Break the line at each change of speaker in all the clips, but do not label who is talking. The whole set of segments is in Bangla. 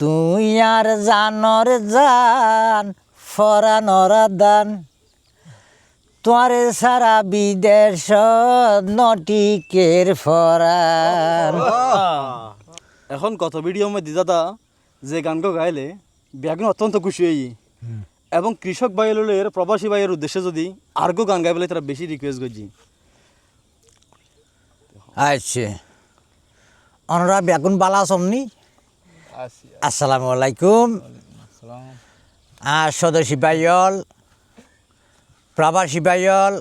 তুই আর জানর জান ফরানর দান। তোরে সারা বিদেশ নটিকের ফরান।
এখন কত ভিডিও মধ্যে দাদা যে গানকে গাইলে ব্যাগুন অত্যন্ত খুশি হই। এবং কৃষক ভাইয়ের প্রবাসী ভাইয়ের উদ্দেশ্যে যদি আরগো গান গাইলে তারা বেশি রিকোয়েস্ট করছি।
আচ্ছা। অনরা বেগুন বালা সমনি আসসালামু আলাইকুম। আর স্বদেশী বাইল প্রবাসী বাইল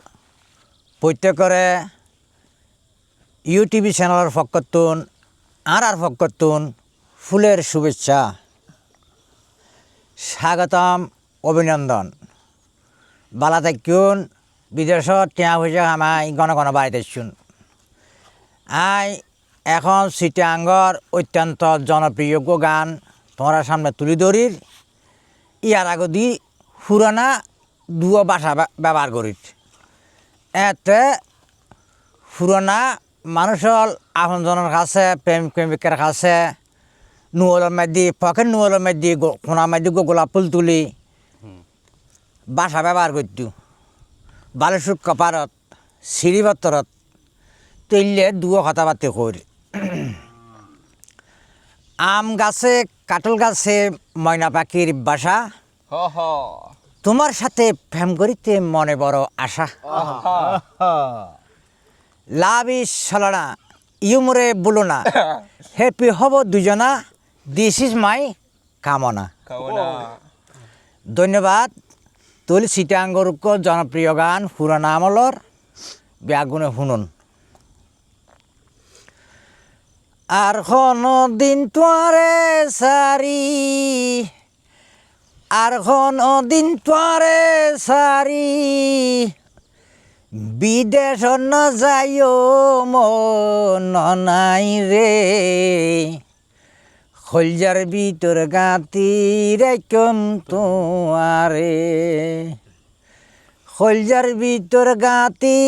প্রত্যেকরে ইউটিভি চ্যানেলের পক্ষতুন আর আর পক্ষতুন ফুলের শুভেচ্ছা স্বাগতম অভিনন্দন। বালা থাকুন বিদেশত টিয়া পয়সা আমায় ঘন ঘন বাড়িতে আই এখন সিটাঙ্গর অত্যন্ত জনপ্রিয় গান। তোমরা সামনে তুলি ধরির। ইয়ার আগদি পুরানা দুয়ো ব্যা- ব্যবহার করিত। এতে পুরানা মানুষের আপনজনের কাছে, প্রেম প্রেমিকের কাছে নুয়লের মধ্যে পকেট নুয়লের মধ্যে কোনার মধ্যে গোলাপ ফুল তুলি। ভাষা ব্যবহার করতো বালেশ্বর কপারত শ্রীবত্তরত তৈলে দুয়ো কথাবার্তা করি আম গাছে কাটল গাছে ময়না পাখির বাসা। তোমার সাথে প্রেম করিতে মনে বড় আশা। লাভি সলনা ইউমরে বলো না। হ্যাপি হব দুজনা দিস ইজ মাই কামনা। ধন্যবাদ। তুল সিটাঙ্গরুক জনপ্রিয় গান পুরানা আমলর ব্যাগুনে শুনুন আর দিন তোয়ারে সারি। আর দিন তোয়ারে সারি। বিদেশ যাইও, মন নাই রে। খলজার ভিতর গাতি রেকম তোয়ারে খলজার ভিতর গাতি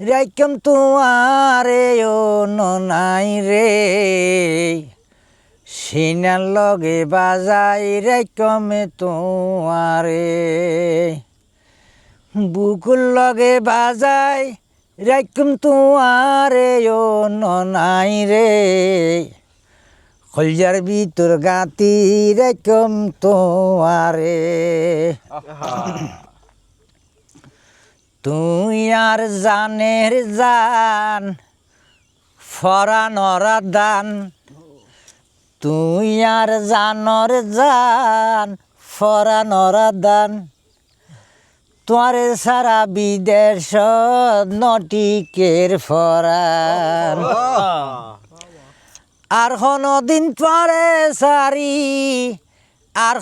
রেকম তোয়ারে ও নাই রে। সিনার লগে বাজাই রেকম তোয়ারে বুকুর লগে বাজাই রেকম তোয়ারে ও নাই রে। খলজার ভিতর গাতি রেকম তোয়ারে তুই আর জানের জান ফরানরা দান। তুই আর জানর জান ফরানরা দান। তোরে সারা বিদেশ নটিকের ফরান। আর দিন তোরে সারি, আর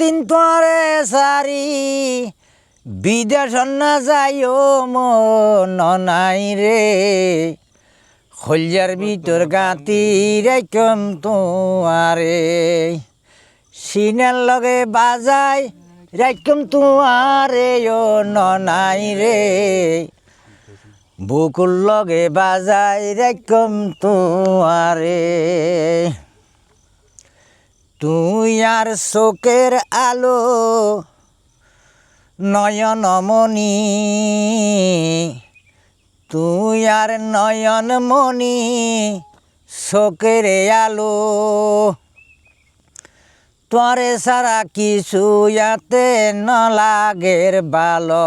দিন তোরে সারি বিদেশ না যাইও মন নাই রে। খলজার ভিতর গাতি রেকম তোমারে। সিনের লগে বাজাই রেকম তোমারে, ও নাই রে। বুকুর লগে বাজাই রেকম তোমারে। তুই আর চোখের আলো নয়নমণি। তুই আর নয়নমণি চোখের আলো। তোরে সারা কিছু ইয়াতে নলাগের ভালো।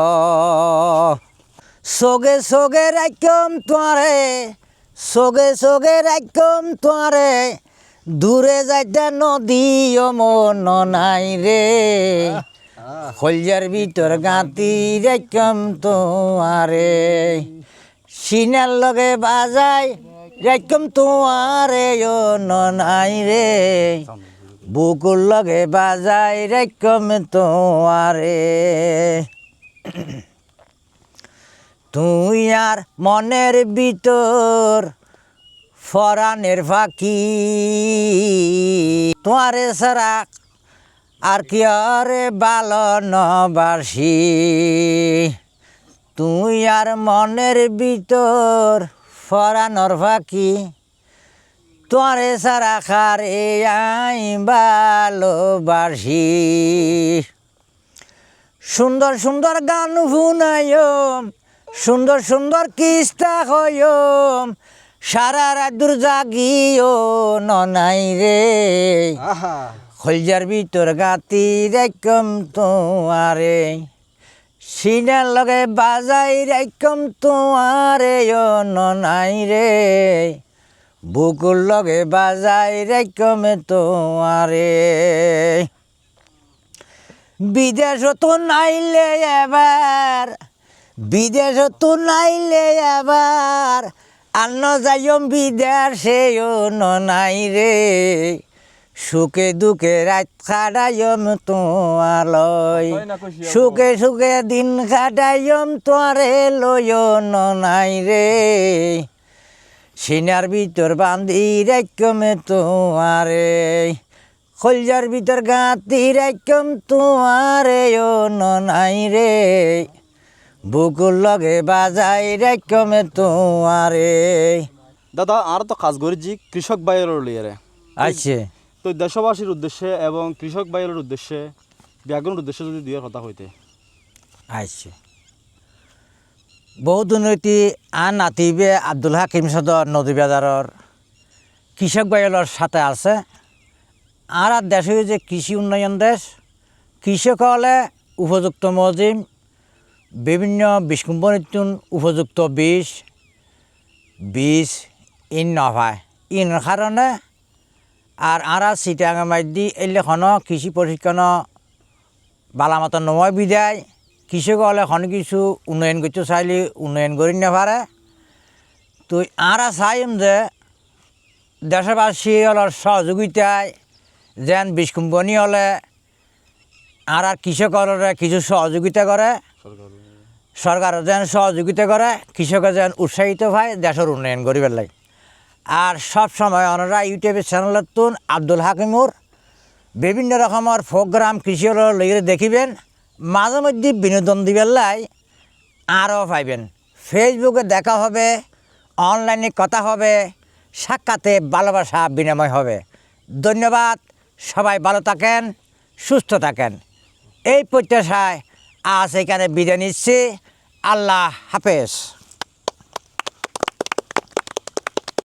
সোগে সোগে রাখম তোরে, সোগে সোগে রাখম তোরে। দূরে যাইতে নদী ও মন নাই রে। খলজার ভিতর গাঁতি রেকম তোমারে সিনার লগে বাজাই রেকম তোমারে ও নাই রে। বুকুর লগে বাজাই রেকম তোমারে তুই আর মনের ভিতর ফরানের ফাঁকি। তোমারে সারা আর কি আরে ভালো নবাসি? তুই আর মনের ভিতর ফরানোর ফাঁকি, তোরে সারা খারে আই ভালোবাসি? সুন্দর সুন্দর গান শুনায়ম, সুন্দর সুন্দর কিস্তা হয়ম, সারা রাত দূর জাগিও ননাই রে।
আহা
খলজার ভিতর গাতি রাইকম তোমারে। সিনার লগে বাজাই রাইকম তোমারে, ও ননাই রে। বুকুর লগে বাজাই রাইকম তোমারে। বিদেশ তো নাইলে এবার, বিদেশ তো নাইলে এবার আন্ন যাইম বিদেশে, ও ননাই রে। সুখে দুঃখে রাত খাটাইম তোমালয়। সুখে সুখে দিন খাটাইম তোরে লয় ননাই রে। সিনার ভিতর বান্ধি রাখমে তোমারে। খলজার ভিতর গাঁতি রাখম তোমারে ও ননাই রে। বুকুর লগে বাজাই রাখমে তোমারে।
দাদা আর তো কাজ করেছি কৃষক লিয়ারে
আছে
তো দেশবাসীর উদ্দেশ্যে এবং কৃষক বাইরের উদ্দেশ্যে ব্যাকরণের উদ্দেশ্যে যদি দুইয়ের কথা হইতে
আছে বহু দুর্নীতি আন নাতিবে আব্দুল হাকিম সদর নদী বাজারের কৃষক বাইলের সাথে আছে। আর আর দেশ যে কৃষি উন্নয়ন দেশ। কৃষক হলে উপযুক্ত মজিম, বিভিন্ন কোম্পানির উপযুক্ত বীজ বীজ ইন নভায় ইন কারণে আর আরা সিটাঙে মাইদি এলেখনো কৃষি প্রশিক্ষণ বালা মতো নয় বিদায়। কৃষক হলে এখন কিছু উন্নয়ন করতে চাইলে উন্নয়ন করি না পারে। তো আরা চাইম যে দেশবাসী হলের সহযোগিতায় যেন বীজ কোম্পানি হলে আর আর কৃষক হলরে কিছু সহযোগিতা করে সরকার যেন সহযোগিতা করে কৃষকের যেন উৎসাহিত হয় দেশের উন্নয়ন করিবার লাগে আর সব সময় ওনারা ইউটিউবের চ্যানেলের তুন আব্দুল হাকিমুর বিভিন্ন রকমের প্রোগ্রাম কৃষি লইরে দেখিবেন। মাঝে মধ্যে বিনোদন দিবেন লাই, আরও পাইবেন। ফেসবুকে দেখা হবে, অনলাইনে কথা হবে, সাক্ষাতে ভালোবাসা বিনিময় হবে। ধন্যবাদ, সবাই ভালো থাকেন, সুস্থ থাকেন। এই প্রত্যাশায় আজ এখানে বিদায় নিচ্ছি। আল্লাহ হাফেজ।